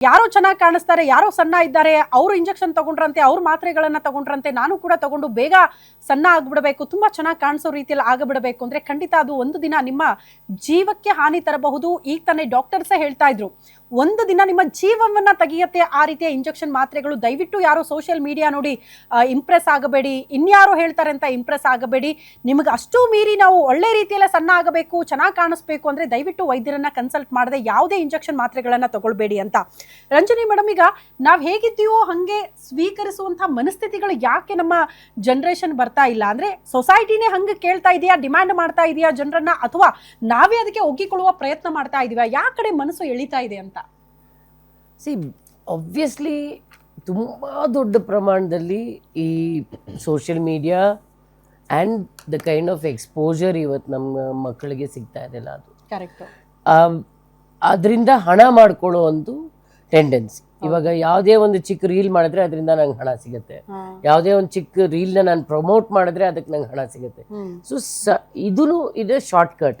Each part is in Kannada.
ಯಾರೋ ಚೆನ್ನಾಗಿ ಕಾಣಿಸ್ತಾರೆ, ಯಾರೋ ಸಣ್ಣ ಇದ್ದಾರೆ, ಅವರು ಇಂಜೆಕ್ಷನ್ ತಗೊಂಡ್ರಂತೆ, ಅವ್ರ ಮಾತ್ರೆಗಳನ್ನ ತಗೊಂಡ್ರಂತೆ, ನಾನು ಕೂಡ ತಗೊಂಡು ಬೇಗ ಸಣ್ಣ ಆಗ್ಬಿಡಬೇಕು, ತುಂಬಾ ಚೆನ್ನಾಗಿ ಕಾಣಿಸೋ ರೀತಿಯಲ್ಲಿ ಆಗಬಿಡಬೇಕು ಅಂದ್ರೆ ಖಂಡಿತ ಅದು ಒಂದು ದಿನ ನಿಮ್ಮ ಜೀವಕ್ಕೆ ಹಾನಿ ತರಬಹುದು. ಈಗ ತಾನೇ ಡಾಕ್ಟರ್ಸೇ ಹೇಳ್ತಾ ಇದ್ರು ಒಂದು ದಿನ ನಿಮ್ಮ ಜೀವವನ್ನು ತೆಗೆಯತ್ತೆ ಆ ರೀತಿಯ ಇಂಜೆಕ್ಷನ್ ಮಾತ್ರೆಗಳು ದಯವಿಟ್ಟು ಯಾರೋ ಸೋಷಿಯಲ್ ಮೀಡಿಯಾ ನೋಡಿ ಇಂಪ್ರೆಸ್ ಆಗಬೇಡಿ. ಇನ್ಯಾರು ಹೇಳ್ತಾರೆ ಅಂತ ಇಂಪ್ರೆಸ್ ಆಗಬೇಡಿ. ನಿಮಗೆ ಅಷ್ಟು ಮೀರಿ ನಾವು ಒಳ್ಳೆ ರೀತಿಯಲ್ಲೇ ಸಣ್ಣ ಆಗಬೇಕು, ಚೆನ್ನಾಗಿ ಕಾಣಿಸ್ಬೇಕು ಅಂದರೆ ದಯವಿಟ್ಟು ವೈದ್ಯರನ್ನ ಕನ್ಸಲ್ಟ್ ಮಾಡದೆ ಯಾವುದೇ ಇಂಜೆಕ್ಷನ್ ಮಾತ್ರೆಗಳನ್ನ ತಗೊಳ್ಬೇಡಿ ಅಂತ. ರಂಜನಿ ಮೇಡಮ್ ಈಗ ನಾವು ಹೇಗಿದ್ದೀವೋ ಹಾಗೆ ಸ್ವೀಕರಿಸುವಂಥ ಮನಸ್ಥಿತಿಗಳು ಯಾಕೆ ನಮ್ಮ ಜನರೇಷನ್ ಬರ್ತಾ ಇಲ್ಲ? ಅಂದ್ರೆ ಸೊಸೈಟಿನೇ ಹಂಗೆ ಕೇಳ್ತಾ ಇದೆಯಾ ಡಿಮ್ಯಾಂಡ್ ಮಾಡ್ತಾ ಇದೆಯಾ ಜನರನ್ನ, ಅಥವಾ ನಾವೇ ಅದಕ್ಕೆ ಒಗ್ಗಿಕೊಳ್ಳುವ ಪ್ರಯತ್ನ ಮಾಡ್ತಾ ಇದೀವ? ಯಾ ಕಡೆ ಮನಸ್ಸು ಎಳಿತಾ ಇದೆ ಅಂತ? ಸಿ ಒಬ್ವಿಯಸ್ಲಿ ತುಂಬ ದೊಡ್ಡ ಪ್ರಮಾಣದಲ್ಲಿ ಈ social media and the kind of exposure ಇವತ್ತು ನಮ್ಮ ಮಕ್ಕಳಿಗೆ ಸಿಗ್ತಾ ಇದೆಲ್ಲ ಅದು. ಕರೆಕ್ಟ್ ಅದರಿಂದ ಹಣ ಮಾಡ್ಕೊಳ್ಳೋ ಒಂದು ಟೆಂಡೆನ್ಸಿ ಇವಾಗ ಯಾವುದೇ ಒಂದು ಚಿಕ್ಕ ರೀಲ್ ಮಾಡಿದ್ರೆ ಅದರಿಂದ ನಂಗೆ ಹಣ ಸಿಗುತ್ತೆ. ಯಾವುದೇ ಒಂದು ಚಿಕ್ಕ ರೀಲ್ನ ನಾನು ಪ್ರಮೋಟ್ ಮಾಡಿದ್ರೆ ಅದಕ್ಕೆ ನಂಗೆ ಹಣ ಸಿಗುತ್ತೆ. ಸೊ ಸ ಇದೂ ಇದೆ ಶಾರ್ಟ್ ಕಟ್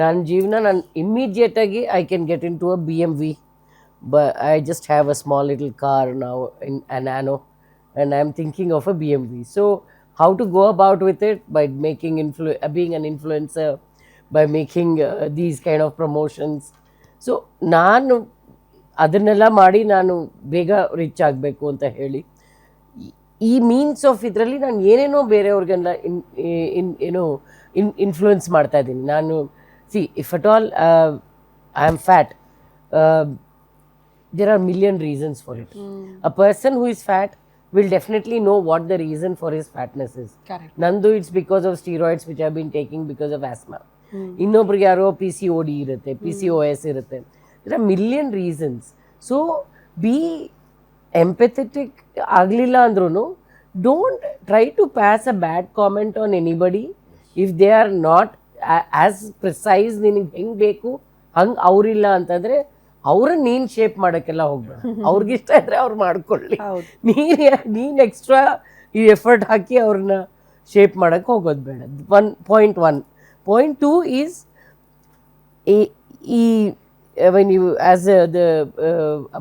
ನನ್ನ ಜೀವನ ನಾನು ಇಮ್ಮಿಡಿಯೇಟಾಗಿ I can get into a B M V ಬ I just have a small little car ನಾವು in a Nano and I am thinking of a B M V so how to go about with it by making ಇನ್ಫ್ಲು being an influencer by making these kind of promotions so ನಾನು ಅದನ್ನೆಲ್ಲ ಮಾಡಿ ನಾನು ಬೇಗ ರಿಚ್ ಆಗಬೇಕು ಅಂತ ಹೇಳಿ ಈ- ಈ ಮೀನ್ಸ್ ಆಫ್ ಇದರಲ್ಲಿ ನಾನು ಏನೇನೋ ಬೇರೆಯವ್ರಿಗೆಲ್ಲ ಇನ್ ಇನ್ ಏನೋ ಇನ್ ಇನ್ಫ್ಲೂಯೆನ್ಸ್ ಮಾಡ್ತಾ ಇದ್ದೀನಿ ನಾನು see if at all I am fat there are million reasons for it. A person who is fat will definitely know what the reason for his fatness is. Correct ನಂದು it's because of steroids which I been taking because of asthma ಇನ್ನೊಬ್ರಿಗೆ ಯಾರೋ ಪಿ ಸಿ ಓ ಡಿ ಇರುತ್ತೆ ಪಿ ಸಿ ಓ ಎಸ್ ಇರುತ್ತೆ there are million reasons so be empathetic ಆಗಲಿಲ್ಲ ಅಂದ್ರೂ don't try to pass a bad comment on anybody if they are not as precise ನಿನಗೆ ಹೆಂಗೆ ಬೇಕು ಹಂಗೆ ಅವರಿಲ್ಲ ಅಂತಂದರೆ ಅವ್ರನ್ನ ನೀನು ಶೇಪ್ ಮಾಡೋಕ್ಕೆಲ್ಲ ಹೋಗ್ಬೇಡ ಅವ್ರಿಗಿಷ್ಟ ಇದ್ರೆ ಅವ್ರು ಮಾಡ್ಕೊಳ್ಳಿ ಹೌದು. ನೀನು ನೀನು ಎಕ್ಸ್ಟ್ರಾ ಈ ಎಫರ್ಟ್ ಹಾಕಿ ಅವ್ರನ್ನ ಶೇಪ್ ಮಾಡೋಕ್ಕೆ ಹೋಗೋದು ಬೇಡ one point one point two is ಈ ಈ when you as the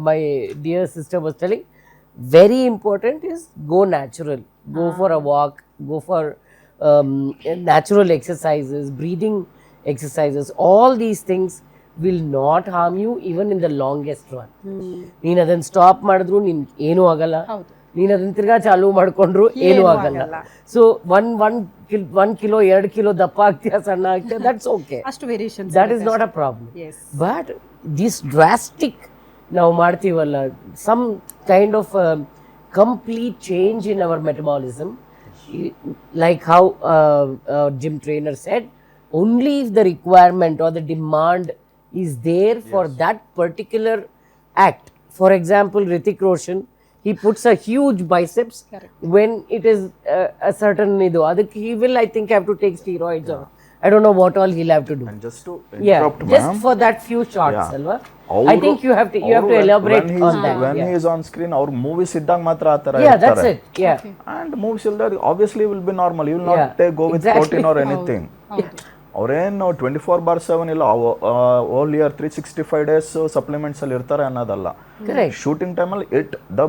my dear sister was telling very important is go natural go for a walk go for natural exercises breathing exercises all these things will not harm you even in the longest run ನೀನು ಅದನ್ನು ಸ್ಟಾಪ್ ಮಾಡಿದ್ರು ನಿನ್ ಏನೂ ಆಗಲ್ಲ. ಹೌದು. ನೀನು ಅದನ್ನ ತಿರ್ಗಾ ಚಾಲೂ ಮಾಡ್ಕೊಂಡ್ರು ಏನೂ ಆಗಲ್ಲ. So one one kill one kilo ಎರಡು ಕಿಲೋ ದಪ್ಪ ಆಗ್ತೀಯ ಸಣ್ಣ ಆಗ್ತೀಯ ದಟ್ಸ್ ಓಕೆ ಅಷ್ಟು variation that is not a problem yes but this drastic ನಾವು ಮಾಡ್ತೀವಲ್ಲ some kind of complete change in our metabolism like how gym trainer said only if the requirement are the Demand is there for that particular act for example Hrithik Roshan he puts a huge biceps Correct. when it is uh, a certain idu adಕ್ಕೆ he will i think have to take steroids or i don't know what all he'll have to do And just to yeah interrupt, just ma'am. for that few shots Yeah. alva i ಅವ್ರು- think you have to you have to ಅವ್ರು elaborate when he's- on that when yeah, he is on screen ಅವ್ರ ಮೂವೀಸ್ ಇದ್ದಾಗ ಮಾತ್ರ ಆ ತರ yeah that's it yeah and movies ಇಲ್ದಾಗ obviously will be normal you will not Yeah, take go with exactly. Protein or anything ಅವ್ರೇನು ಟ್ವೆಂಟಿ ಫೋರ್ ಬಾರ್ ಸೆವೆನ್ ಇಲ್ಲ whole year three sixty five days supplements ಅಲ್ಲಿ ಇರ್ತಾರೆ ಅನ್ನೋದಲ್ಲ. ಶೂಟಿಂಗ್ ಟೈಮಲ್ಲಿ it the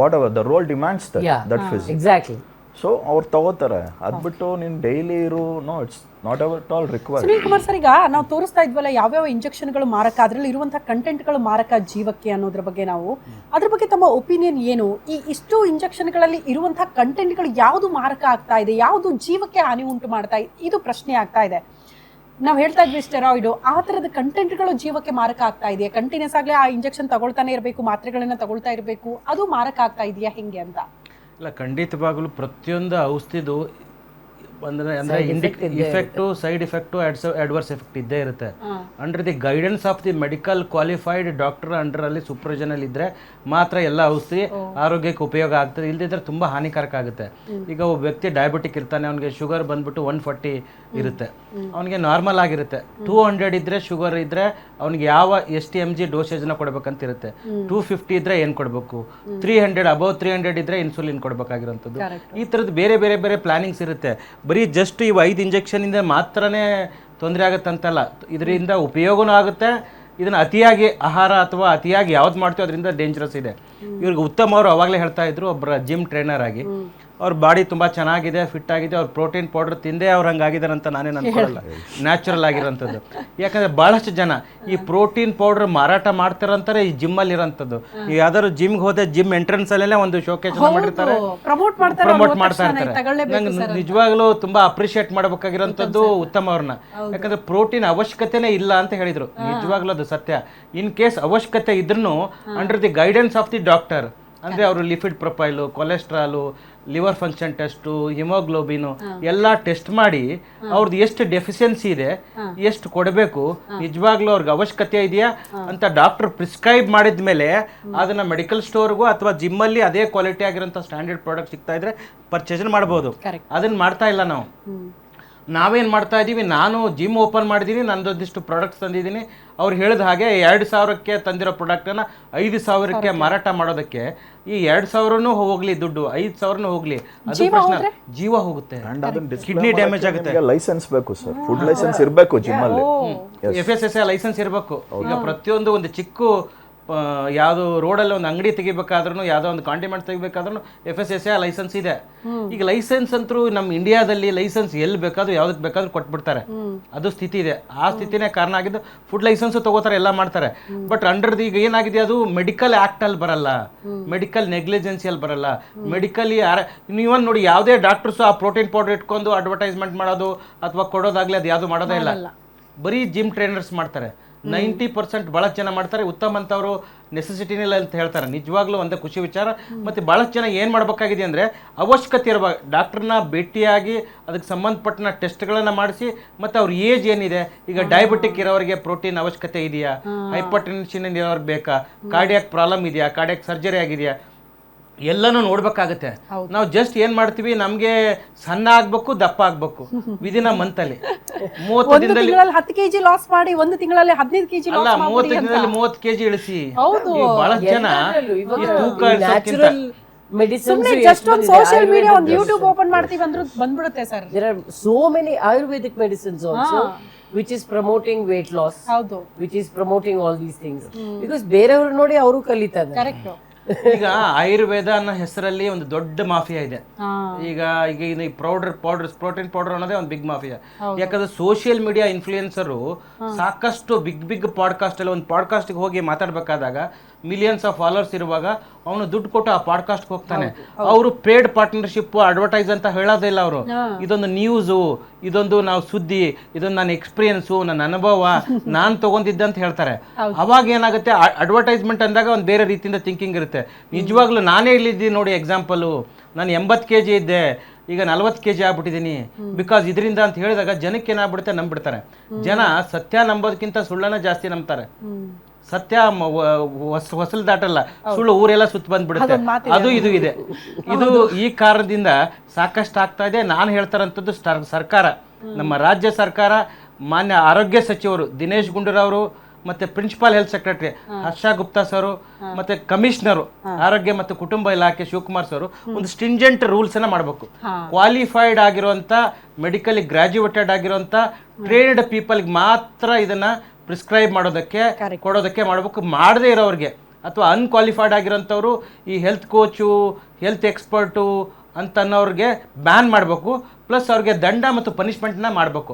whatever the role demands that fits exactly. So ಅವ್ರು ತಗೋತಾರೆ. ಅದ್ಬಿಟ್ಟು ನೀನು ಡೈಲಿ ಇರು no it's not our all require Sunil Kumar sir, ಈಗ ನಾವು ತೋರಿಸ್ತಾ ಇದ್ವಲ್ಲ, ಯಾವ್ಯಾವ ಇಂಜೆಕ್ಷನ್ಗಳು ಮಾರಕ, ಅದರಲ್ಲಿ ಇರುವಂತಹ ಕಂಟೆಂಟ್ಗಳು ಮಾರಕ ಜೀವಕ್ಕೆ ಅನ್ನೋದ್ರ ಬಗ್ಗೆ ನಾವು. ಅದ್ರ ಬಗ್ಗೆ ತಮ್ಮ ಒಪಿನಿಯನ್ ಏನು? ಈ ಇಷ್ಟು ಇಂಜೆಕ್ಷನ್ಗಳಲ್ಲಿ ಇರುವಂತಹ ಕಂಟೆಂಟ್ಗಳು ಯಾವುದು ಮಾರಕ ಆಗ್ತಾ ಇದೆ? ಯಾವುದು ಜೀವಕ್ಕೆ ಹಾನಿ ಉಂಟು ಮಾಡ್ತಾ ಇದೆ ಇದು ಪ್ರಶ್ನೆ ಆಗ್ತಾ ಇದೆ. ನಾವು ಹೇಳ್ತಾ ಇದ್ವಿ ಸ್ಟೆರಾಯ್ಡು ಆ ಥರದ ಕಂಟೆಂಟ್ಗಳು ಜೀವಕ್ಕೆ ಮಾರಕ ಆಗ್ತಾ ಇದೆಯಾ? ಕಂಟಿನ್ಯೂಸ್ ಆಗಲೇ ಆ ಇಂಜೆಕ್ಷನ್ ತಗೊಳ್ತಾನೆ ಇರಬೇಕು, ಮಾತ್ರೆಗಳನ್ನ ತಗೊಳ್ತಾ ಇರಬೇಕು, ಅದು ಮಾರಕ ಆಗ್ತಾ ಇದೆಯಾ? ಹೆಂಗೆ ಅಂತ. ಇಲ್ಲ ಖಂಡಿತವಾಗಲೂ ಪ್ರತಿಯೊಂದು ಔಷಧಿದು ಅಂದರೆ ಅಂದರೆ Indic effect side effect adverse effect ಇದ್ದೇ ಇರುತ್ತೆ. Under the guidance of the medical qualified doctor ಅಂಡರಲ್ಲಿ ಸೂಪರ್ವಿಷನಲ್ಲಿ ಇದ್ದರೆ ಮಾತ್ರ ಎಲ್ಲ ಔಷಧಿ ಆರೋಗ್ಯಕ್ಕೆ ಉಪಯೋಗ ಆಗ್ತದೆ. ಇಲ್ಲದಿದ್ದರೆ ತುಂಬಾ ಹಾನಿಕಾರಕ ಆಗುತ್ತೆ. ಈಗ ಒಬ್ಬ ವ್ಯಕ್ತಿ ಡಯಾಬಿಟಿಕ್ ಇರ್ತಾನೆ ಅವನಿಗೆ ಶುಗರ್ ಬಂದ್ಬಿಟ್ಟು ಒನ್ ಫಾರ್ಟಿ ಇರುತ್ತೆ. ಅವನಿಗೆ ನಾರ್ಮಲ್ ಆಗಿರುತ್ತೆ. ಟೂ ಹಂಡ್ರೆಡ್ ಇದ್ದರೆ ಶುಗರ್ ಇದ್ದರೆ ಅವನಿಗೆ ಯಾವ ಎಷ್ಟು ಎಂ ಜಿ ಡೋಸೇಜ್ನ ಕೊಡಬೇಕಂತ ಇರುತ್ತೆ ಟೂ ಫಿಫ್ಟಿ ಇದ್ದರೆ ಏನು ಕೊಡಬೇಕು? Three hundred above three hundred ಇದ್ದರೆ ಇನ್ಸುಲಿನ್ ಕೊಡಬೇಕಾಗಿರೋಂಥದ್ದು. ಈ ಥರದ್ದು ಬೇರೆ ಬೇರೆ ಬೇರೆ ಪ್ಲಾನಿಂಗ್ಸ್ ಇರುತ್ತೆ. ಬರೀ ಜಸ್ಟ್ ಇವು ಐದು ಇಂಜೆಕ್ಷನಿಂದ ಮಾತ್ರನೇ ತೊಂದರೆ ಆಗುತ್ತೆ ಅಂತಲ್ಲ ಇದರಿಂದ ಉಪಯೋಗನೂ ಆಗುತ್ತೆ ಇದನ್ನ ಅತಿಯಾಗಿ ಆಹಾರ ಅಥವಾ ಅತಿಯಾಗಿ ಯಾವ್ದು ಮಾಡ್ತೀವಿ ಅದರಿಂದ ಡೇಂಜರಸ್ ಇದೆ. ಇವ್ರಿಗೆ ಉತ್ತಮ ಅವರು ಅವಾಗಲೇ ಹೇಳ್ತಾ ಇದ್ರು ಒಬ್ಬರ ಜಿಮ್ ಟ್ರೈನರ್ ಆಗಿ. ಅವ್ರ ಬಾಡಿ ತುಂಬಾ ಚೆನ್ನಾಗಿದೆ ಫಿಟ್ ಆಗಿದೆ ಅವ್ರ ಪ್ರೋಟೀನ್ ಪೌಡರ್ ತಿಂದೇ ಅವ್ರ ಹಂಗಾಗಿದ್ದಾರೆ ಅಂತ ನಾನೇನು ಅನ್ಕೊಳ್ಳಲ್ಲ ನ್ಯಾಚುರಲ್ ಆಗಿರೋಂಥದ್ದು. ಯಾಕಂದ್ರೆ ಬಹಳಷ್ಟು ಜನ ಈ ಪ್ರೋಟೀನ್ ಪೌಡರ್ ಮಾರಾಟ ಮಾಡ್ತಾರಂತಾರೆ ಈ ಜಿಮ್ ಅಲ್ಲಿ ಇರೋಂಥದ್ದು ಈ ಯಾವ್ದಾದ್ರು ಜಿಮ್ ಹೋದೆ ಜಿಮ್ ಎಂಟ್ರೆನ್ಸ್ ಅಲ್ಲೇ ಒಂದು ಶೋಕೇಸ್ ಮಾಡಿರ್ತಾರೆ. ಪ್ರಮೋಟ್ ಮಾಡ್ತಾ ಇರ್ತಾರೆ ನಂಗೆ ನಿಜವಾಗ್ಲೂ ತುಂಬಾ ಅಪ್ರಿಷಿಯೇಟ್ ಮಾಡಬೇಕಾಗಿರೋಂಥದ್ದು ಉತ್ತಮ ಅವ್ರನ್ನ. ಯಾಕಂದ್ರೆ ಪ್ರೋಟೀನ್ ಅವಶ್ಯಕತೆನೇ ಇಲ್ಲ ಅಂತ ಹೇಳಿದ್ರು. ನಿಜವಾಗ್ಲೂ ಅದು ಸತ್ಯ. ಇನ್ ಕೇಸ್ ಅವಶ್ಯಕತೆ ಇದ್ರೂ under the guidance of the doctor ಅಂದ್ರೆ ಅವರು lipid profile cholesterol liver function test haemoglobin ಎಲ್ಲ ಟೆಸ್ಟ್ ಮಾಡಿ ಅವ್ರದ್ದು ಎಷ್ಟು ಡೆಫಿಷಿಯನ್ಸಿ ಇದೆ ಎಷ್ಟು ಕೊಡಬೇಕು ನಿಜವಾಗ್ಲೂ ಅವ್ರಿಗೆ ಅವಶ್ಯಕತೆ ಇದೆಯಾ ಅಂತ ಡಾಕ್ಟರ್ ಪ್ರಿಸ್ಕ್ರೈಬ್ ಮಾಡಿದ ಮೇಲೆ ಅದನ್ನ ಮೆಡಿಕಲ್ ಸ್ಟೋರ್ಗೂ ಅಥವಾ ಜಿಮ್ಮಲ್ಲಿ ಅದೇ ಕ್ವಾಲಿಟಿ ಆಗಿರೋಂಥ ಸ್ಟ್ಯಾಂಡರ್ಡ್ ಪ್ರಾಡಕ್ಟ್ ಸಿಗ್ತಾ ಇದ್ರೆ ಪರ್ಚೇಸ್ ಮಾಡ್ಬೋದು. Correct. ಅದನ್ನ ಮಾಡ್ತಾ ಇಲ್ಲ ನಾವು. ನಾವೇನು ಮಾಡ್ತಾ ಇದ್ದೀವಿ ನಾನು ಜಿಮ್ ಓಪನ್ ಮಾಡಿದ್ದೀನಿ ನಂದೊಂದಿಷ್ಟು ಪ್ರಾಡಕ್ಟ್ಸ್ ತಂದಿದ್ದೀನಿ ಅವ್ರು ಹೇಳಿದ ಹಾಗೆ ಎರಡು ಸಾವಿರಕ್ಕೆ ತಂದಿರೋ ಪ್ರಾಡಕ್ಟನ್ನು ಐದು ಸಾವಿರಕ್ಕೆ ಮಾರಾಟ ಮಾಡೋದಕ್ಕೆ ಈ ಎರಡು ಸಾವಿರನೂ ಹೋಗ್ಲಿ ದುಡ್ಡು ಐದು ಸಾವಿರನೂ ಹೋಗ್ಲಿ. ಅದು ಪ್ರಶ್ನೆ. ಜೀವ ಹೋಗುತ್ತೆ. ಕಿಡ್ನಿ ಡ್ಯಾಮೇಜ್ ಆಗುತ್ತೆ. ಲೈಸೆನ್ಸ್ ಬೇಕು ಸರ್ ಫುಡ್ ಲೈಸೆನ್ಸ್ ಇರಬೇಕು ಜಿಮ್ ಅಲ್ಲಿ. ಎಫ್ ಎಸ್ ಎಸ್ ಲೈಸೆನ್ಸ್ ಇರಬೇಕು. ಈಗ ಪ್ರತಿಯೊಂದು ಒಂದು ಚಿಕ್ಕ ಯಾವ್ದು ರೋಡಲ್ಲಿ ಒಂದು ಅಂಗಡಿ ತೆಗಿಬೇಕಾದ್ರೂ ಯಾವುದೋ ಒಂದು ಕಾಂಟಿಮೆಂಟ್ ತೆಗಿಬೇಕಾದ್ರೂ F S S A licence ಇದೆ. ಈಗ ಲೈಸೆನ್ಸ್ ಅಂತೂ ನಮ್ಮ ಇಂಡಿಯಾದಲ್ಲಿ ಲೈಸೆನ್ಸ್ ಎಲ್ಲಿ ಬೇಕಾದ್ರೂ ಯಾವ್ದಕ್ಕೆ ಬೇಕಾದ್ರೂ ಕೊಟ್ಬಿಡ್ತಾರೆ. ಅದು ಸ್ಥಿತಿ ಇದೆ. ಆ ಸ್ಥಿತಿನೇ ಕಾರಣ ಆಗಿದ್ದು ಫುಡ್ ಲೈಸೆನ್ಸ್ ತಗೋತಾರೆ ಎಲ್ಲ ಮಾಡ್ತಾರೆ. ಬಟ್ ಅಂಡರ್ ಈಗ ಏನಾಗಿದೆ ಅದು ಮೆಡಿಕಲ್ ಆಕ್ಟ್ ಅಲ್ಲಿ ಬರಲ್ಲ. ಮೆಡಿಕಲ್ ನೆಗ್ಲಿಜೆನ್ಸಿಯಲ್ಲಿ ಬರಲ್ಲ. ಮೆಡಿಕಲಿ ನೀವನ್ ನೋಡಿ ಯಾವುದೇ ಡಾಕ್ಟರ್ಸ್ ಆ ಪ್ರೋಟೀನ್ ಪೌಡರ್ ಇಟ್ಕೊಂಡು ಅಡ್ವರ್ಟೈಸ್ಮೆಂಟ್ ಮಾಡೋದು ಅಥವಾ ಕೊಡೋದಾಗ್ಲಿ ಅದು ಯಾವುದು ಮಾಡೋದೇ ಇಲ್ಲ. ಬರೀ ಜಿಮ್ ಟ್ರೈನರ್ಸ್ ಮಾಡ್ತಾರೆ. ನೈಂಟಿ ಪರ್ಸೆಂಟ್ ಭಾಳಷ್ಟು ಜನ ಮಾಡ್ತಾರೆ. ಉತ್ತಮ ಅಂತವರು ನೆಸೆಸಿಟಿನೇ ಇಲ್ಲ ಅಂತ ಹೇಳ್ತಾರೆ. ನಿಜವಾಗ್ಲೂ ಒಂದೇ ಖುಷಿ ವಿಚಾರ. ಮತ್ತು ಭಾಳಷ್ಟು ಜನ ಏನು ಮಾಡಬೇಕಾಗಿದೆ ಅಂದರೆ ಅವಶ್ಯಕತೆ ಇರುವ ಡಾಕ್ಟರ್ನ ಭೇಟಿಯಾಗಿ ಅದಕ್ಕೆ ಸಂಬಂಧಪಟ್ಟನ ಟೆಸ್ಟ್ಗಳನ್ನು ಮಾಡಿಸಿ ಮತ್ತು ಅವ್ರ ಏಜ್ ಏನಿದೆ ಈಗ ಡಯಾಬಿಟಿಕ್ ಇರೋರಿಗೆ ಪ್ರೋಟೀನ್ ಅವಶ್ಯಕತೆ ಇದೆಯಾ? ಹೈಪರ್ ಟೆನ್ಷನ್ ಇರೋರಿಗೆ ಬೇಕಾ? ಕಾರ್ಡಿಯಾಕ್ ಪ್ರಾಬ್ಲಮ್ ಇದೆಯಾ? ಕಾರ್ಡಿಯಾಕ್ ಸರ್ಜರಿ ಆಗಿದೆಯಾ? ಎಲ್ಲನೂ ನೋಡ್ಬೇಕಾಗತ್ತೆ. ನಾವು ಜಸ್ಟ್ ಏನ್ ಮಾಡ್ತೀವಿ ನಮ್ಗೆ ಸಣ್ಣ ಆಗ್ಬೇಕು ದಪ್ಪ ಆಗ್ಬೇಕು ವಿದಿನ ಮಂತಲ್ಲಿ ಮೂವತ್ತು ಒಂದು ದಿನದಲ್ಲಿ ತಿಂಗಳಲ್ಲಿ ಹತ್ತು ಕೆಜಿ ಲಾಸ್ ಮಾಡಿ ಒಂದು ತಿಂಗಳಲ್ಲಿ ಹದಿನೈದು ಕೆಜಿ ಅಲ್ಲ ಲಾಸ್ ಮೂವತ್ತು ದಿನದಲ್ಲಿ ಮೂವತ್ತು ಕೆಜಿ ಇಳಿಸಿ. ಹೌದು. ಬಹಳ ಬಹಳಷ್ಟು ಜನ ಈ ತೂಕ ನ್ಯಾಚುರಲ್ ಮೆಡಿಸಿನ್ಸ್ ಸುಮ್ನೆ ಜಸ್ಟ್ ಒಂದು ಸೋಷಿಯಲ್ ಮೀಡಿಯಾ ಒಂದು ಯೂಟ್ಯೂಬ್ ಓಪನ್ ಮಾಡ್ತೀವಿ ಅಂದ್ರೂ ಬಂದ್ಬಿಡುತ್ತೆ sir there are so many Ayurvedic medicines also which is promoting weight loss ಹೌದು. Which is promoting all these things because ಬೇರೆಯವ್ರು ನೋಡಿ ಅವರು ಕಲಿತಾರೆ ಕರೆಕ್ಟ್ ಈಗ ಆಯುರ್ವೇದ ಅನ್ನೋ ಹೆಸರಲ್ಲಿ ಒಂದು ದೊಡ್ಡ ಮಾಫಿಯಾ ಇದೆ. ಈಗ ಈಗ ಈ ಪೌಡರ್ ಪೌಡರ್ ಪ್ರೋಟೀನ್ ಪೌಡರ್ ಅನ್ನೋದೇ ಒಂದು ಬಿಗ್ ಮಾಫಿಯಾ. ಯಾಕಂದ್ರೆ ಸೋಷಿಯಲ್ ಮೀಡಿಯಾ ಇನ್ಫ್ಲೂಯೆನ್ಸರು ಸಾಕಷ್ಟು ಬಿಗ್ ಬಿಗ್ ಪಾಡ್ಕಾಸ್ಟ್ ಅಲ್ಲಿ ಒಂದು ಪಾಡ್ಕಾಸ್ಟ್ಗೆ ಹೋಗಿ ಮಾತಾಡಬೇಕಾದಾಗ ಮಿಲಿಯನ್ಸ್ ಆಫ್ ಫಾಲೋರ್ಸ್ ಇರುವಾಗ ಅವನು ದುಡ್ಡು ಕೊಟ್ಟು ಆ ಪಾಡ್ಕಾಸ್ಟ್ ಹೋಗ್ತಾನೆ. ಅವರು ಪೇಡ್ ಪಾರ್ಟ್ನರ್ಶಿಪ್ ಅಡ್ವರ್ಟೈಸ್ ಅಂತ ಹೇಳೋದಿಲ್ಲ ಅವರು. ಇದೊಂದು ನ್ಯೂಸು ಇದೊಂದು ನಾವು ಸುದ್ದಿ ಇದೊಂದು ನನ್ನ ಎಕ್ಸ್ಪೀರಿಯನ್ಸು ನನ್ನ ಅನುಭವ ನಾನು ತಗೊಂಡಿದ್ದೆ ಅಂತ ಹೇಳ್ತಾರೆ. ಅವಾಗ ಏನಾಗುತ್ತೆ? ಅಡ್ವರ್ಟೈಸ್ಮೆಂಟ್ ಅಂದಾಗ ಒಂದು ಬೇರೆ ರೀತಿಯಿಂದ ಥಿಂಕಿಂಗ್ ಇರುತ್ತೆ. ನಿಜವಾಗ್ಲೂ ನಾನೇ ಇಲ್ಲಿದ್ದೀನಿ ನೋಡಿ ಎಕ್ಸಾಂಪಲು ನಾನು ಎಂಬತ್ತು ಕೆ ಜಿ ಇದ್ದೆ. ಈಗ ನಲ್ವತ್ತು ಕೆ ಜಿ ಆಗ್ಬಿಟ್ಟಿದ್ದೀನಿ ಬಿಕಾಸ್ ಇದರಿಂದ ಅಂತ ಹೇಳಿದಾಗ ಜನಕ್ಕೆ ಏನಾಗ್ಬಿಡುತ್ತೆ? ನಂಬಿಡ್ತಾರೆ. ಜನ ಸತ್ಯ ನಂಬೋದಕ್ಕಿಂತ ಸುಳ್ಳನ್ನ ಜಾಸ್ತಿ ನಂಬ್ತಾರೆ. ಸತ್ಯ ಹೊಸಲು ದಾಟಲ್ಲ. ಸುಳ್ಳು ಊರೆಲ್ಲ ಸುತ್ತ ಬಂದ್ಬಿಡುತ್ತೆ. ಅದು ಇದು ಇದೆ. ಇದು ಈ ಕಾರಣದಿಂದ ಸಾಕಷ್ಟು ಆಗ್ತಾ ಇದೆ. ನಾನು ಹೇಳ್ತಾರಂಥದ್ದು ಸರ್ಕಾರ. ನಮ್ಮ ರಾಜ್ಯ ಸರ್ಕಾರ ಮಾನ್ಯ ಆರೋಗ್ಯ ಸಚಿವರು ದಿನೇಶ್ ಗುಂಡೂರಾವರು ಮತ್ತೆ principal health secretary Harsha Gupta sir ಮತ್ತೆ ಕಮಿಷನರು ಆರೋಗ್ಯ ಮತ್ತು ಕುಟುಂಬ ಇಲಾಖೆ ಶಿವಕುಮಾರ್ ಸರ್ ಒಂದು ಸ್ಟಿಂಜೆಂಟ್ ರೂಲ್ಸ್ ಅನ್ನ ಮಾಡಬೇಕು. ಕ್ವಾಲಿಫೈಡ್ ಆಗಿರುವಂತ ಮೆಡಿಕಲಿ ಗ್ರಾಜುಯೇಟೆಡ್ ಆಗಿರುವಂತ ಟ್ರೇನ್ಡ್ ಪೀಪಲ್ಗೆ ಮಾತ್ರ ಇದನ್ನ ಪ್ರಿಸ್ಕ್ರೈಬ್ ಮಾಡೋದಕ್ಕೆ ಕೊಡೋದಕ್ಕೆ ಮಾಡಬೇಕು ಮಾಡದೇ ಇರೋರಿಗೆ ಅಥವಾ ಅನ್ಕ್ವಾಲಿಫೈಡ್ ಆಗಿರೋಂಥವ್ರು ಈ ಹೆಲ್ತ್ ಕೋಚು ಹೆಲ್ತ್ ಎಕ್ಸ್ಪರ್ಟು ಅಂತ ಅನ್ನೋರಿಗೆ ಬ್ಯಾನ್ ಮಾಡಬೇಕು. ಪ್ಲಸ್ ಅವ್ರಿಗೆ ದಂಡ ಮತ್ತು ಪನಿಷ್ಮೆಂಟ್ನ ಮಾಡಬೇಕು.